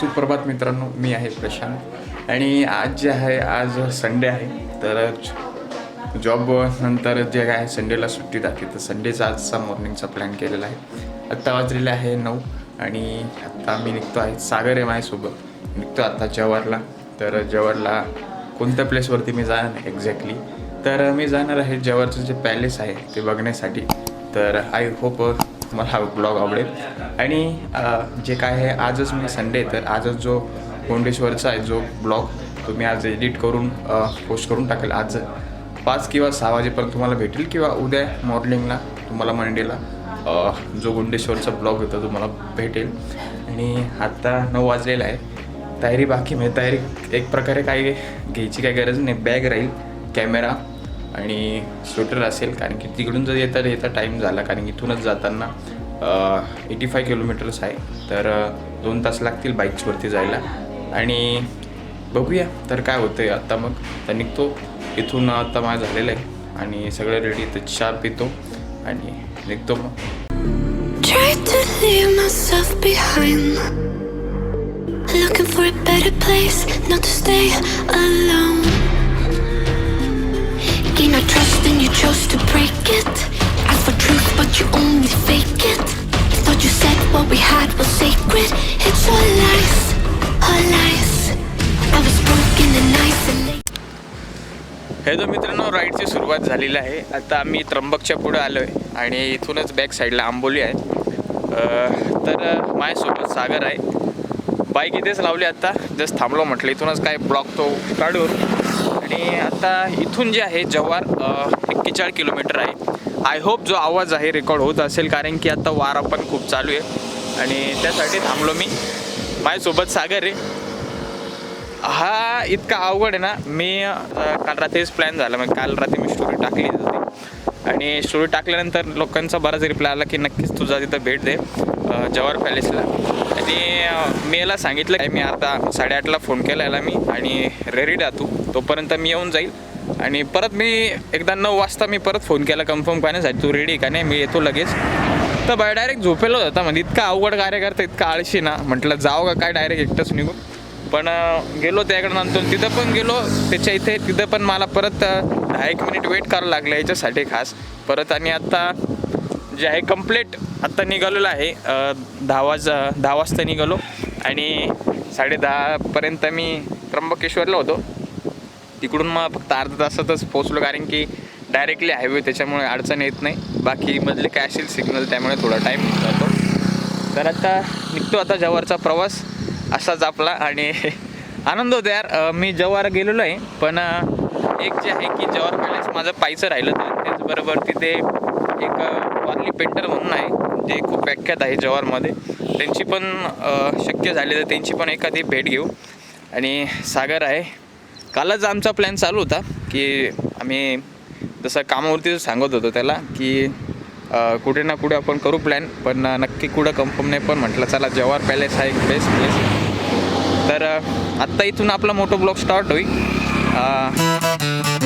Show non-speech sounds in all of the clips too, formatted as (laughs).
सुप्रभात मित्रांनो मी आहे प्रशांत. आणि आज जे आहे आज संडे आहे तर जॉब नंतर जे काय संडेला सुट्टी राहते तर संडेचा आजचा मॉर्निंगचा प्लॅन केलेला आहे. आत्ता वाजलेले आहे नऊ आणि आत्ता मी निघतो आहे सागर आहे माझ्यासोबत. निघतो आत्ता जवारला तर जवारला कोणत्या प्लेसवरती मी जाणार एक्झॅक्टली तर मी जाणार आहे जवारचं जे पॅलेस आहे ते बघण्यासाठी. तर आय होप तुम्हाला हा ब्लॉग आवडेल. आणि जे काय आहे आजच म्हणजे मी संडे तर आजच जो मुंडेश्वरचा आहे जो ब्लॉग तो मी आज एडिट करून पोस्ट करून टाकेल. आज पाच किंवा सहा वाजेपर्यंत तुम्हाला भेटेल किंवा उद्या मॉर्निंगला तुम्हाला मंडेला जो गुंडेश्वरचा ब्लॉग होता तुम्हाला भेटेल. आणि आत्ता नऊ वाजलेला आहे. तयारी बाकी म्हणजे तयारी एक प्रकारे काही घ्यायची काही गरज नाही. बॅग राहील कॅमेरा आणि स्वेटर असेल कारण की तिकडून जर येता येता टाईम झाला कारण की इथूनच जाताना एटी फाय किलोमीटर्स आहे. तर दोन तास लागतील बाईक्सवरती जायला. आणि बघूया तर काय होतं आहे आत्ता मग. तर निघतो. इथून आत्ता माझं झालेलं आहे. आणि सगळं रेडी तर चहा पितो. आणि निघतो मग. You chose to break it. Ask for truth, but you only fake it. Thought you said what we had was sacred. It's all lies, all lies. I was broken and isolated. हे तर मित्रांनो राईडची सुरुवात झालेली आहे आता आम्ही त्र्यंबकच्या पुढे आलो आहे आणि इथूनच बॅक साईडला आंबोली आहे तर माझ्यासोबत सागर आहे बाईक इथेच लावली आता जस्ट थांबलो म्हटलं इथूनच काय ब्लॉक तो काढून आणि आता इथून जे आहे जव्हार एक्केचाळीस किलोमीटर आहे. आय होप जो आवाज आहे रेकॉर्ड होत असेल कारण की आता वारा पण खूप चालू आहे. आणि त्यासाठी थांबलो मी. माझ्यासोबत सागर आहे. हा इतका अवघड आहे ना. मी काल रात्रीच प्लॅन झाला. मग काल रात्री मी स्टोरी टाकली. आणि स्टोरी टाकल्यानंतर लोकांचा बराच रिप्लाय आला की नक्कीच तुझा तिथं भेट दे जवाहर पॅलेसला आणि मी याला सांगितलं की मी आता साडेआठला फोन केला याला मी आणि रेडी राहतो तोपर्यंत मी येऊन जाईल. आणि परत मी एकदा नऊ वाजता मी परत फोन केला कन्फर्म करण्यासाठी तू रेडी का नाही मी येतो लगेच. तर बाय डायरेक्ट झोपेलो होता म्हणजे इतका अवघड कार्य करता इतका आळशी ना. म्हटलं जाऊ का काय डायरेक्ट एकटंच निघून. पण गेलो त्याकडे नंतर तिथं पण गेलो त्याच्या इथे तिथं पण मला परत दहा एक मिनिट वेट करावं लागलं याच्यासाठी खास. परत आणि आत्ता जे आहे कंप्लीट आत्ता निघालेलं आहे दहा वाज दहा वाजता निघालो. आणि साडे दहापर्यंत मी त्र्यंबकेश्वरला होतो. तिकडून मग फक्त अर्धा तासातच पोचलो कारण की डायरेक्टली हायवे त्याच्यामुळे अडचण येत नाही. बाकी मधले काय असेल सिग्नल त्यामुळे थोडा टाईम जातो. तर आता निघतो आता जवारचा प्रवास असाच आपला. आणि (laughs) आनंद होतो यार. मी जव्हार गेलेलो आहे पण एक जे आहे की जव्हार पॅलेस माझं पायचं राहिलं तर त्याचबरोबर तिथे एक वारली पेंटर म्हणून आहे जे खूप व्याख्यात आहे जव्हारमध्ये. त्यांची पण शक्य झाली तर त्यांची पण एखादी भेट घेऊ. आणि सागर आहे. कालच आमचा प्लॅन चालू होता की आम्ही जसं कामावरती सांगत होतो त्याला की कुठे ना कुठे आपण करू प्लॅन पण नक्की कुठं कन्फर्म नाही पण म्हटलं चला जवाहर पॅलेस हा एक बेस्ट प्लेस तर आत्ता इथून आपला मोठो ब्लॉग स्टार्ट होईल. Uh,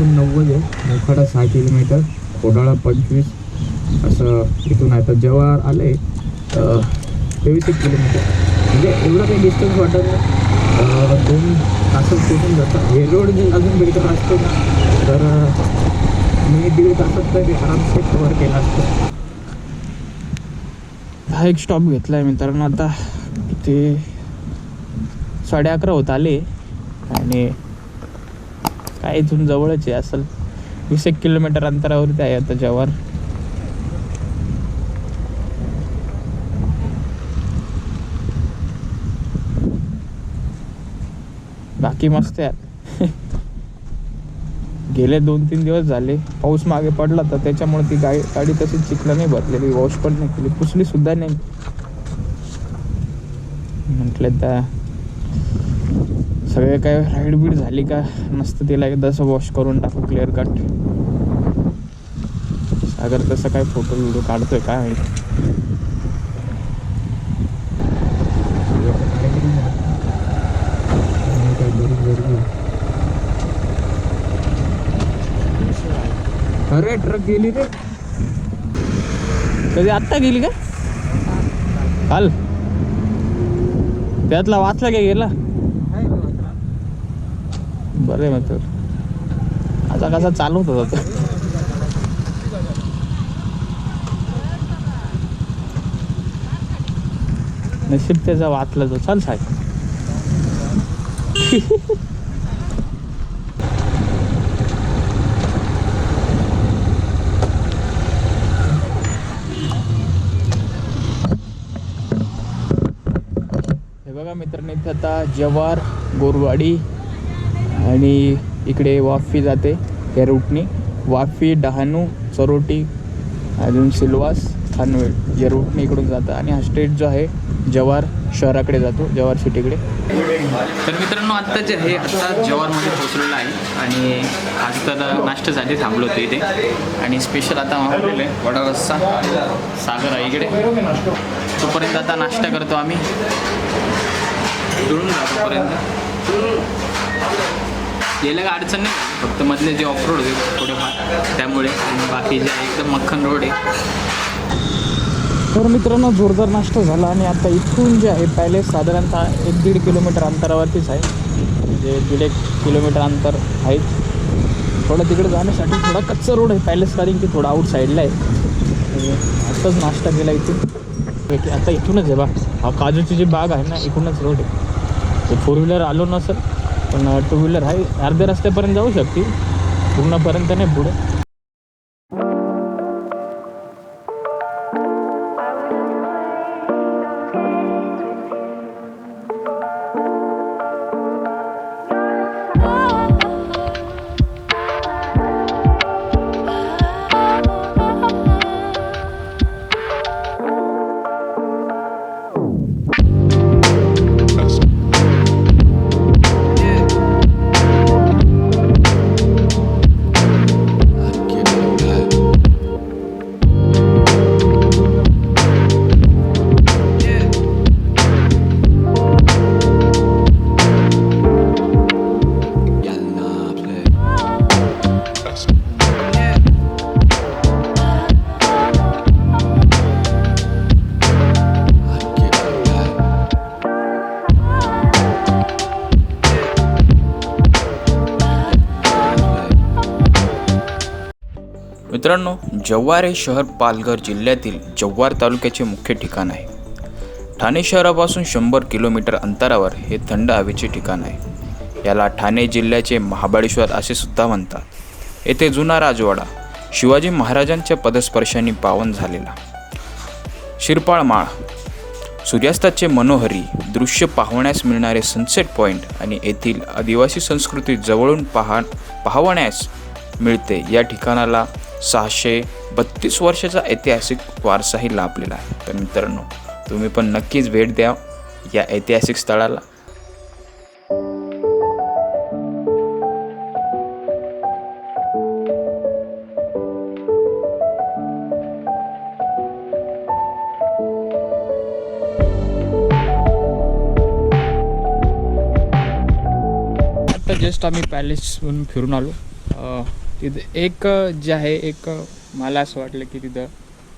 इथून नव्वद आहे मोखाडा सहा किलोमीटर कोडाळा पंचवीस असं इथून आता जेव्हा आले तेवीस एक किलोमीटर. म्हणजे एवढं काही डिस्टन्स वाटत नाही. दोन तासात पोचून जातात. हे रोड जे अजून भेटत असतो ना तर मी दीड तासात तरी आरामसे कवर केला असतो. हा एक स्टॉप घेतला आहे मित्रांनो. आता ते साडे अकरा होत आले आणि काय इथून जवळच आहे असेल. वीस एक किलोमीटर अंतरावरती आहे आता बाकी मस्त आहे. (laughs) गेले दोन तीन दिवस झाले. पाऊस मागे पडला तर त्याच्यामुळे ती गाडी गाडी तशीच चिखला नाही भरलेली वॉश पण नाही केली पुसली सुद्धा नाही. म्हटलं तर सगळे काय राईड बीड झाली का नसतं तिला एकदा असं वॉश करून टाकू क्लिअर कट सागर तसं काय फोटो व्हिडिओ काढतोय काय माहिती. अरे ट्रक गेली रे. कधी आत्ता गेली का? काल त्यातला वाचला काय गेला? बरं आहे मग तर. आता कसा चालवत होता नशीब त्याचा वाचला तो. चाल साहेब. हे बघा मित्रांनी आता जवार गोरवाडी आणि इकडे वाफी जाते त्या रूटनी वाफी डहाणू चरोटी अजून सिल्वास खानवेळ या रूटने इकडून जातं. आणि हा स्ट्रेट जो आहे जवार शहराकडे जातो जवार सिटीकडे. तर मित्रांनो आत्ता जे आहे आता जवारमध्ये पोहोचलेलं आहे. आणि आज तर नाश्त्यासाठी थांबलो होतो इथे. आणि स्पेशल आता मागवलेलं आहे वडा रस्सा सागर आहे इकडे. तोपर्यंत आता नाश्ता करतो आम्ही. जुळून जातोपर्यंत यायला काय अडचण नाही. फक्त मधले जे ऑफ रोड होते थोडेफार त्यामुळे आणि बाकी जे एकदम मक्खन रोड आहे. तर मित्रांनो जोरदार नाश्ता झाला आणि आता इथून जे आहे पॅलेस साधारणतः एक दीड किलोमीटर अंतरावरतीच आहे. म्हणजे दीड एक किलोमीटर अंतर आहेच थोडं तिकडे जाण्यासाठी थोडा कच्चा रोड आहे पॅलेस कारण की थोडा आउट साईडला आहे. आत्ताच नाश्ता केला इथून आता इथूनच आहे बा. हा काजूची जी बाग आहे ना इथूनच रोड आहे. फोर व्हीलर आलो ना सर पण टू व्हीलर आहे अर्ध्या रस्त्यापर्यंत जाऊ शकते पूर्णपर्यंत नाही पुढे. मित्रांनो जव्हार हे शहर पालघर जिल्ह्यातील जव्हार तालुक्याचे मुख्य ठिकाण आहे. ठाणे शहरापासून शंभर किलोमीटर अंतरावर हे थंड हवेचे ठिकाण आहे. याला ठाणे जिल्ह्याचे महाबळेश्वर असे सुद्धा म्हणतात. येथे जुना राजवाडा शिवाजी महाराजांच्या पदस्पर्शांनी पावन झालेला. शिरपाळ माळ सूर्यास्ताचे मनोहरी दृश्य पाहण्यास मिळणारे सनसेट पॉईंट आणि येथील आदिवासी संस्कृती जवळून पाहा पाहण्यास मिळते या ठिकाणाला सहाशे बत्तीस वर्षाचा ऐतिहासिक वारसाही लाभलेला आहे. तर मित्रांनो तुम्ही पण नक्कीच भेट द्या या ऐतिहासिक स्थळाला. जस्ट आम्ही पॅलेसहून फिरून आलो. तिथं एक जे आहे एक मला असं वाटलं की तिथं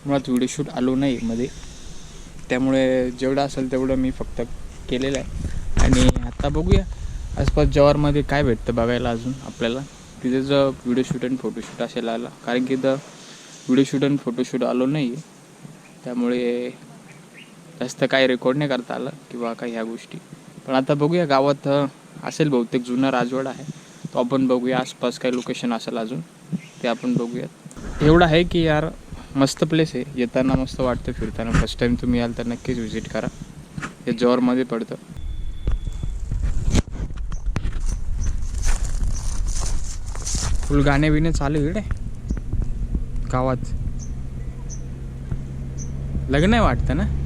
मुळात व्हिडिओ शूट आलो नाही मध्ये. त्यामुळे जेवढं असेल तेवढं मी फक्त केलेलं आहे. आणि आता बघूया आसपास जवारमध्ये काय भेटतं बघायला अजून आपल्याला. तिथे जर व्हिडिओ शूट आणि फोटोशूट असेल आला कारण की इथं व्हिडिओ शूट आणि फोटोशूट आलो नाही. त्यामुळे जास्त काही रेकॉर्ड नाही करता आलं किंवा काही ह्या गोष्टी. पण आता बघूया गावात असेल बहुतेक जुना राजवाडा आहे. तो आपण बघूया आसपास काही लोकेशन असेल अजून. ते आपण बघूयात. एवढं आहे की यार मस्त प्लेस आहे. येताना मस्त वाटतं फिरताना. फर्स्ट टाईम तुम्ही याल तर नक्कीच व्हिजिट करा. हे जॉरमध्ये पडतं. फुल गाणे बिणे चालू आहे इकडे गावात. लग्न आहे वाटतं ना?